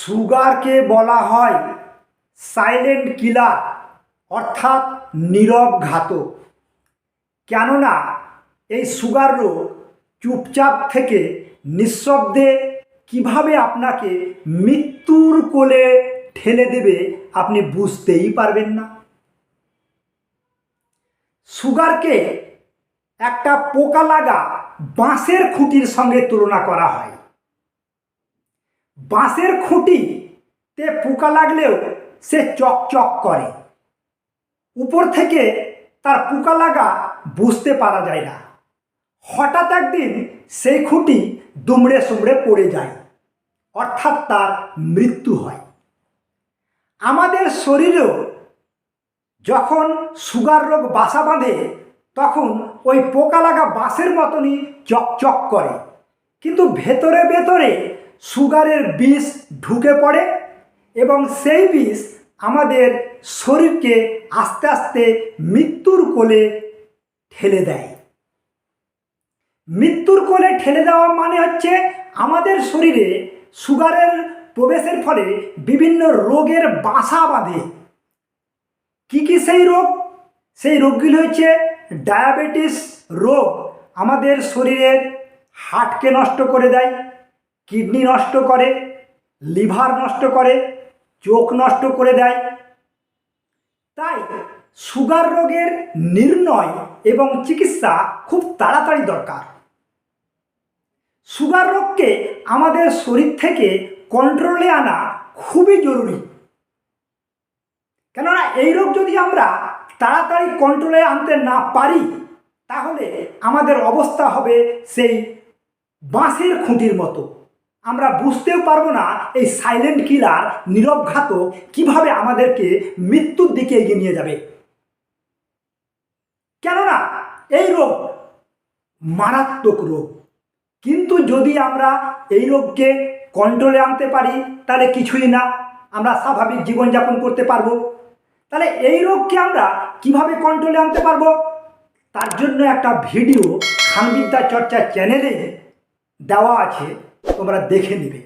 সুগারকে বলা হয় silent killer অর্থাৎ নীরব ঘাতক। কেননা এই সুগার রোগ চুপচাপ থেকে নিঃশব্দে কীভাবে আপনাকে মৃত্যুর কোলে ঠেলে দেবে আপনি বুঝতেই পারবেন না। সুগারকে একটা পোকা লাগা বাঁশের খুঁটির সঙ্গে তুলনা করা হয়। বাঁশের খুঁটিতে পোকা লাগলেও সে চকচক করে। উপর থেকে তার পোকা লাগা বুঝতে পারা যায় না। হঠাৎ একদিন সেই খুঁটি দুমড়ে সুমড়ে পড়ে যায়, অর্থাৎ তার মৃত্যু হয়। আমাদের শরীরেও যখন সুগার রোগ বাসা বাঁধে, তখন ওই পোকা লাগা বাঁশের মতনই চকচক করে। কিন্তু ভেতরে ভেতরে সুগারের বিষ ঢুকে পড়ে এবং সেই বিষ আমাদের শরীরকে আস্তে আস্তে মৃত্যুর কোলে ঠেলে দেয়। মৃত্যুর কোলে ঠেলে দেওয়া মানে হচ্ছে আমাদের শরীরে সুগারের প্রবেশের ফলে বিভিন্ন রোগের বাসা বাঁধে। কি কি সেই রোগ? সেই রোগগুলি হচ্ছে ডায়াবেটিস রোগ। আমাদের শরীরের হার্টকে নষ্ট করে দেয় কিডনি নষ্ট করে, লিভার নষ্ট করে, চোখ নষ্ট করে দেয়। তাই সুগার রোগের নির্ণয় এবং চিকিৎসা খুব তাড়াতাড়ি দরকার। সুগার রোগকে আমাদের শরীর থেকে কন্ট্রোলে আনা খুবই জরুরি। কেননা এই রোগ যদি আমরা তাড়াতাড়ি কন্ট্রোলে আনতে না পারি, তাহলে আমাদের অবস্থা হবে সেই বাঁশের খুঁটির মতো। আমরা বুঝতেও পারব না এই সাইলেন্ট কিলার নীরব ঘাতক কীভাবে আমাদেরকে মৃত্যুর দিকে এগিয়ে নিয়ে যাবে। কেননা এই রোগ মারাত্মক রোগ। কিন্তু যদি আমরা এই রোগকে কন্ট্রোলে আনতে পারি, তাহলে কিছুই না। আমরা স্বাভাবিক জীবনযাপন করতে পারব। তাহলে এই রোগকে আমরা কীভাবে কন্ট্রোলে আনতে পারব? তার জন্য একটা ভিডিও খানবিদ্যা চর্চা চ্যানেলে দেওয়া আছে। তোমরা দেখে নিবে।